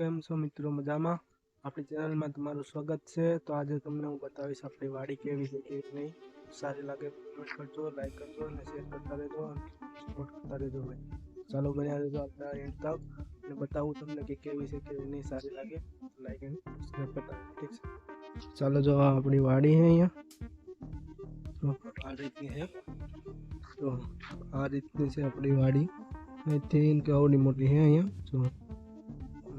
કેમ છો મિત્રો મજામાં આપણી ચેનલમાં તમારું સ્વાગત છે તો આજે તમને હું બતાવીશ આપણી વાડી કેવી છે કેવી નહીં સારી લાગે કમેન્ટ કરજો લાઈક કરજો અને શેર કરતા રહેજો સપોર્ટ કરતા રહેજો ભાઈ ચાલો બન્યા રહેજો આપણા એન્ડ તક અને બતાવું તમને કે કેવી છે કેવી નહીં સારી લાગે લાઈક એન્ડ સબસ્ક્રાઈબ કરતા ઠીક છે ચાલો જો આપણી વાડી છે અહીંયા આ રીતની છે તો આ રીતની છે આપણી વાડી અહીંથી કે આવડી મોટી છે અહીંયા જો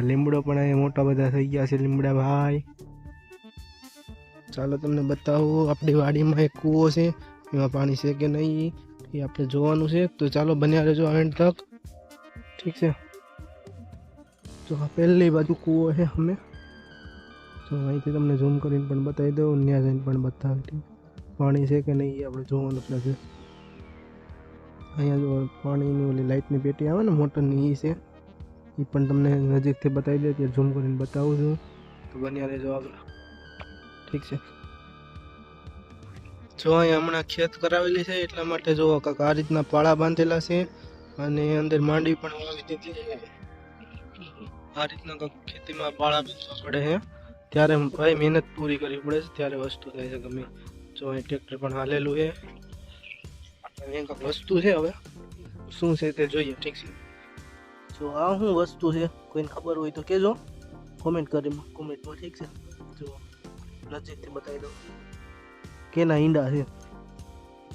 લીમડો પણ અહીંયા મોટા બધા થઈ ગયા છે લીમડા ભાઈ ચાલો તમને બતાવું આપણી વાડીમાં એક કૂવો છે એમાં પાણી છે કે નહીં એ આપણે જોવાનું છે તો ચાલો બન્યા રહેજો એન્ડ તક ઠીક છે તો આ પહેલી બાજુ કૂવો છે અમે તો અહીંથી તમને ઝૂમ કરીને પણ બતાવી દઉં ત્યાં જઈને પણ બતાવી પાણી છે કે નહીં એ આપણે જોવાનું પડે છે અહીંયા જો પાણીની ઓલી લાઇટની પેટી આવે ને મોટરની એ છે कि पण तुमने नजदीक से बता दिया के जूम કરીને બતાવું છું તો બન્યાને જવાબ ठीक से जो है हमना खेत करावेली छे એટલા માટે જોવો કાકા આ રીતના પાળા બાંધેલા છે અને અંદર માંડી પણ વાવી દેતી રહે છે આટલું કા ખેતીમાં પાળા બંધોડે છે ત્યારે ભાઈ મહેનત પૂરી કરી પડે છે ત્યારે વસ્તુ થાય છે ગમી જો એ ટ્રેક્ટર પણ आलेલું હે એનો કા વસ્તુ છે હવે શું છે તે જોઈએ ઠીક છે જો આ શું વસ્તુ છે કોઈને ખબર હોય તો કહેજો કોમેન્ટ કરી કોમેન્ટમાં ઠીક છે જો નજીકથી બતાવી દઉં કેના ઈંડા છે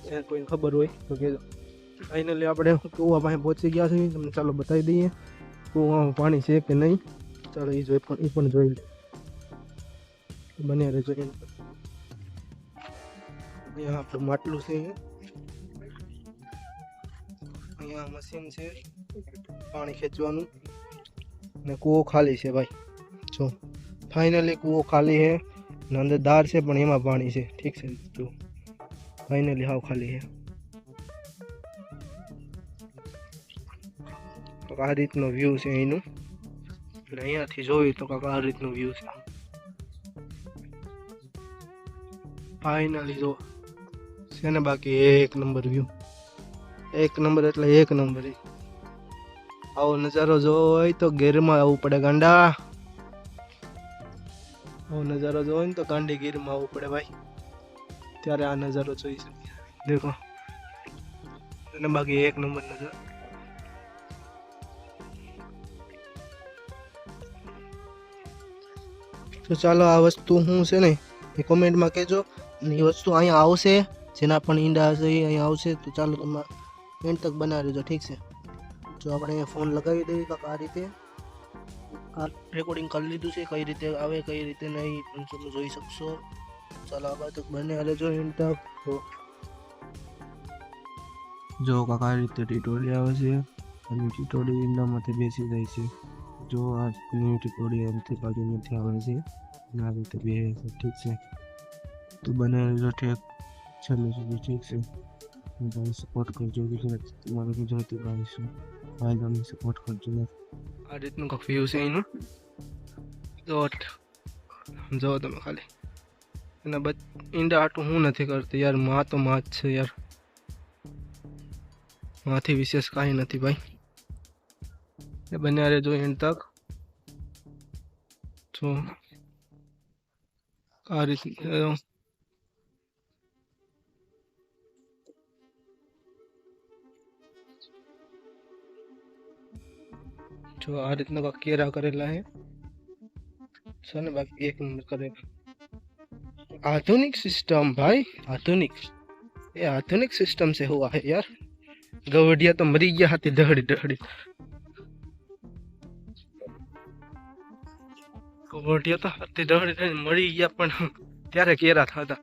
એને કોઈને ખબર હોય તો કહેજો ફાઇનલી આપણે કુવા પાસે પહોંચી ગયા છીએ તમને ચાલો બતાવી દઈએ કુવામાં પાણી છે કે નહીં ચાલો એ જોઈ પણ એ પણ જોઈ લે બને રહેજો એને અહીંયા આપણું માટલું છે અહીંયા મશીન છે પાણી ખેંચવાનું ને કૂવો ખાલી છે ભાઈ જો ફાઇનલી કૂવો ખાલી છે નંદદાર છે પણ એમાં પાણી છે ઠીક છે જો ફાઇનલી આવો ખાલી છે બરાહિતનો વ્યૂ છે એનું અને અહીંયાથી જોયું તો કાકા આ રીતનો વ્યૂ છે ફાઇનલી જો સેને બાકી એક નંબર વ્યૂ એક નંબર એટલે એક નંબર આવો નજારો જોઈ તો ગીરમાં આવવું પડે ગાંડા આવો નજારો જોઈ તો ગાંડી ગીરમાં આવવું પડે ભાઈ ત્યારે આ નજારો જોઈ શકીએ દેખો અને બાકી એક નંબર નજારો તો ચાલો આ વસ્તુ શું છે ને એ કોમેન્ટમાં કહેજો અને એ વસ્તુ અહીંયા આવશે જેના પણ ઈંડા હશે એ અહીંયા આવશે તો ચાલો તમે એન્ડ તક બનાવી દેજો ઠીક છે जो अपने फोन लगाई दे का रीते रेकॉर्डिंग कर लीधु से कई रीते आवे कई रीते नहीं तुम जो ही सकसो चला बात तक बने आले जो इंटा तो जो काका रीते ट्यूटोरियल आवे से अन ट्यूटोरियल इंडा मते बेसी जाई से जो आज न्यू ट्यूटोरियल अंत बाजू में थे आवे से ना रीते बे ठीक से तो बने जो ठीक चलो जो ठीक से सपोर्ट कर जो भी तुम्हारे की जरूरत है why don't you support Fortuner? I didn't confuse you. Zot. જો તમે ખાલી એના બચ ઈંડા આટું હું નથી કરતી યાર માં તો માં જ છે યાર માંથી વિશેષ કાંઈ નથી ભાઈ એ બન્યા રહેજો એન્ડ તક તો આ રીતે जो आदित्य का केरा करेला है सुन बाकी एक नंबर करेगा आधुनिक सिस्टम भाई आधुनिक ये आधुनिक सिस्टम से हुआ है यार गवड़िया तो मरी गया हाथी दहड़ी दहड़ी गवडिया तो हाथी दहड़ी दहड़ी मरी गया ગયા त्यारे केरा था था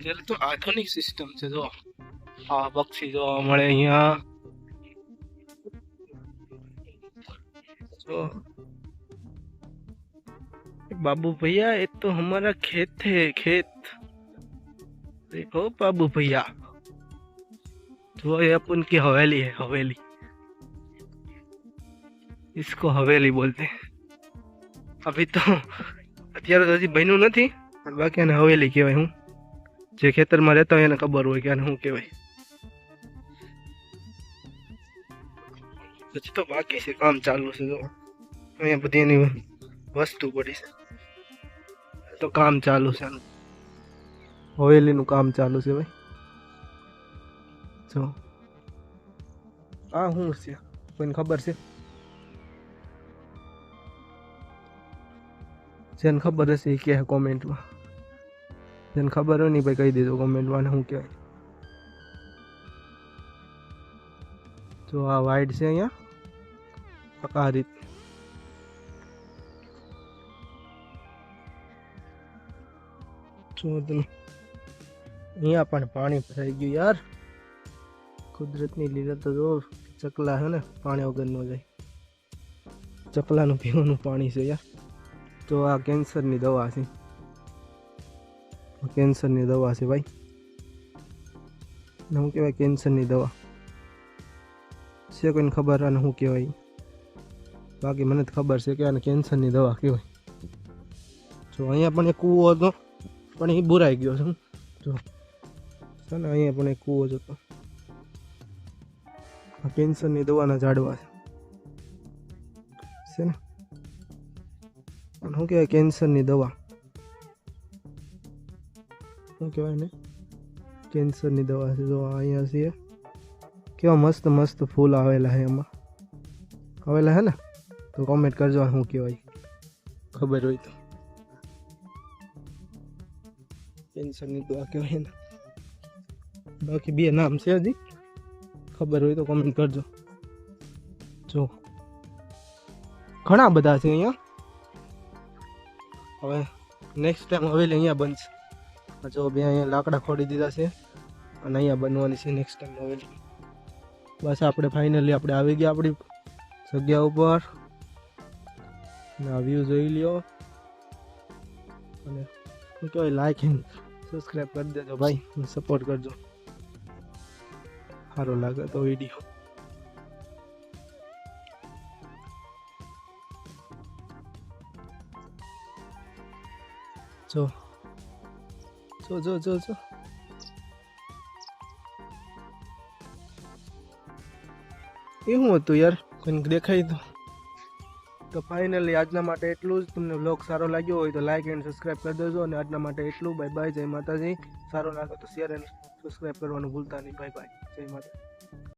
ત્યારે तो आधुनिक सिस्टम से जो आ बक्सी जो हमारे यहाँ तो बाबू भैया ये तो हमारा खेत है खेत देखो बाबू भैया जो तो ये अपन की हवेली है हवेली इसको हवेली बोलते अभी तो अत्यार तो बहनों नहीं बाकी हवेली कहवाई हूँ जे खेतर में रहता है खबर हो क्या हूँ कहवाई પછી તો બાકી છે કામ ચાલુ છે તો અહીંયા બધી એની વસ્તુ પડી છે તો કામ ચાલુ છે હવેલીનું કામ ચાલુ છે ભાઈ જો આ શું છે કોઈને ખબર છે જેને ખબર હશે એ કહે કોમેન્ટમાં જેને ખબર હોય નહીં ભાઈ કહી દેજો કોમેન્ટમાં શું કહેવાય જો આ વાઇડ છે અહીંયા પ્રકારિત જો તમે અહીંયા પણ પાણી ભરાઈ ગયું યાર કુદરતની લીલા તો જો ચકલા હે ને પાણી વગર ન જાય ચકલાનું પીવાનું પાણી છે યાર તો આ કેન્સરની દવા છે કેન્સરની દવા છે ભાઈ હું કહેવાય કેન્સરની દવા છે કોઈને ખબર અને શું કહેવાય બાકી મને ખબર છે કે આને કેન્સરની દવા કહેવાય જો અહીંયા પણ એક કૂવો હતો પણ એ બુરાઈ ગયો છે જો છે ને અહીંયા પણ એક કૂવો જ હતો આ કેન્સરની દવાના ઝાડવા છે ને અને શું કહેવાય કેન્સરની દવા શું કહેવાય ને કેન્સરની દવા છે જો અહીંયા છીએ કેવા મસ્ત મસ્ત ફૂલ આવેલા છે એમાં આવેલા હે ને તો કમેન્ટ કરજો હું કેવાય ખબર હોય તો સેન્સની તો આ કેવાય ના ડોકી બે નામ છે અજી ખબર હોય તો કમેન્ટ કરજો જો ઘણ આ બધા છે અયા હવે નેક્સ્ટ ટાઈમ આવેલ અયા બન છે આ જો બે અયા લાકડા ખોડી દીધા છે અને અયા બનવાની છે નેક્સ્ટ ટાઈમ ઓવેલ બસ આપણે ફાઇનલી આપણે આવી ગયા આપડી જગ્યા ઉપર व्यू जो लियो क्यों लाइक एंड सब्सक्राइब कर दे दो भाई सपोर्ट कर दो हारो लगे तो वीडियो जो जो जो जो जो ये हूँ तो यार कोई देखा ही तो તો ફાઇનલી આજના માટે એટલું જ તમને બ્લોગ સારો લાગ્યો હોય તો લાઇક એન્ડ સબસ્ક્રાઈબ કરી દેજો અને આજના માટે એટલું બાય બાય જય માતાજી સારો લાગે તો શેર એન્ડ સબસ્ક્રાઈબ કરવાનું ભૂલતા નહીં બાય બાય જય માતાજી